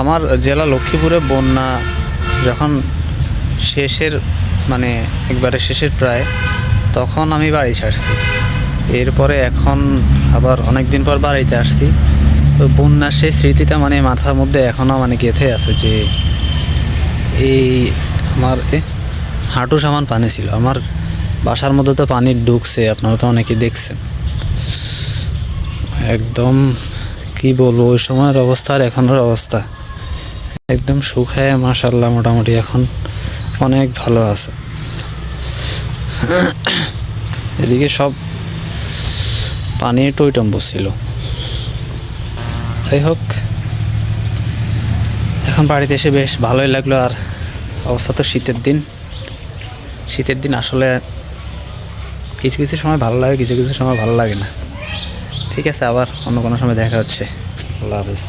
আমার জেলা লক্ষ্মীপুরে বন্যা যখন শেষের মানে একবারে শেষের প্রায়, তখন আমি বাড়ি ছাড়ছি। এরপরে এখন আবার অনেক দিন পর বাড়িতে আসছি। তো বন্যার সেই স্মৃতিটা মানে মাথার মধ্যে এখনও মানে গেঁথে আছে যে এই আমার হাঁটু সামান পানি ছিল। আমার বাসার মধ্যে তো পানি ঢুকছে, আপনারা তো অনেকেই দেখছেন। একদম কি বলব, ওই সময়ের অবস্থা আর এখনের অবস্থা। একদম শুকায় মাসাল্লাহ মোটামুটি এখন অনেক ভালো আছে। এদিকে সব পানি টইটম বসছিল যাই হোক, এখন বাড়িতে এসে বেশ ভালোই লাগল আর অবস্থা তো শীতের দিন। শীতের দিন আসলে কিছু কিছু সময় ভালো লাগে, কিছু কিছু সময় ভালো লাগে না। ঠিক আছে, আবার অন্য কোনো সময় দেখা হচ্ছে। আল্লাহ হাফিজ।